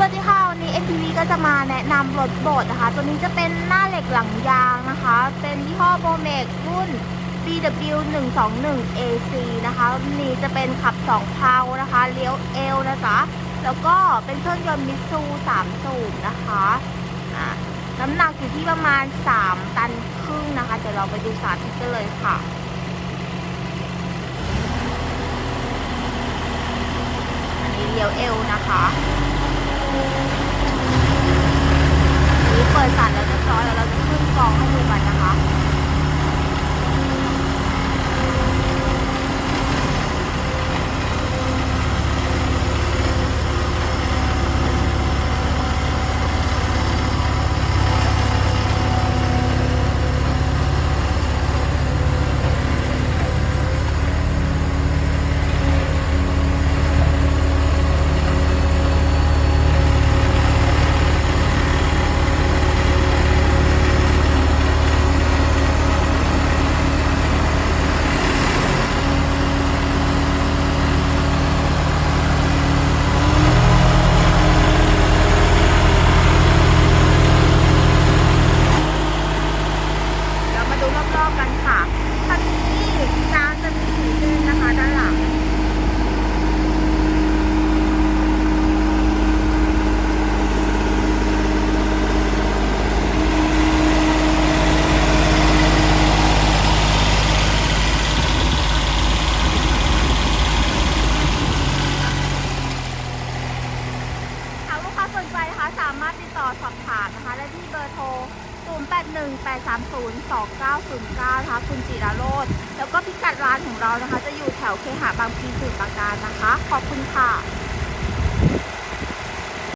สวัสดีค่ะ วันนี้ NTV ก็จะมาแนะนำรถโบดนะคะ ตัวนี้จะเป็นหน้าเหล็กหลังยางนะคะ เป็นยี่ห้อโบเมกรุ่น BW 1 2 1 AC นะคะรุ่นนี้จะเป็นขับ 2 เพลานะคะ เลี้ยวเอลนะจ๊ะ แล้วก็เป็นเครื่องยนต์มิตซู3สูบนะคะะน้ำหนักอยู่ที่ประมาณ 3 ตันครึ่งนะคะ เดี๋ยวเราไปดูสาธิตกันเลยค่ะอันนี้เลี้ยวเอลนะคะ อันนี้เปิดสันแล้วเรียบร้อยแล้วเราจะขึ้นกองให้ดูกันนะคะ กันค่ะคันนี้จานจะมีสีเส้นนะคะด้านหลังหากลูกค้าสนใจนะคะสามารถติดต่อสอบถามนะคะได้ที่เบอร์โทร 0818302909นะคะคุณจิราโรดแล้วก็พิกัดร้านของเรานะคะ จะอยู่แถวเคหะบางพีสื่ประการนะคะ ขอบคุณค่ะ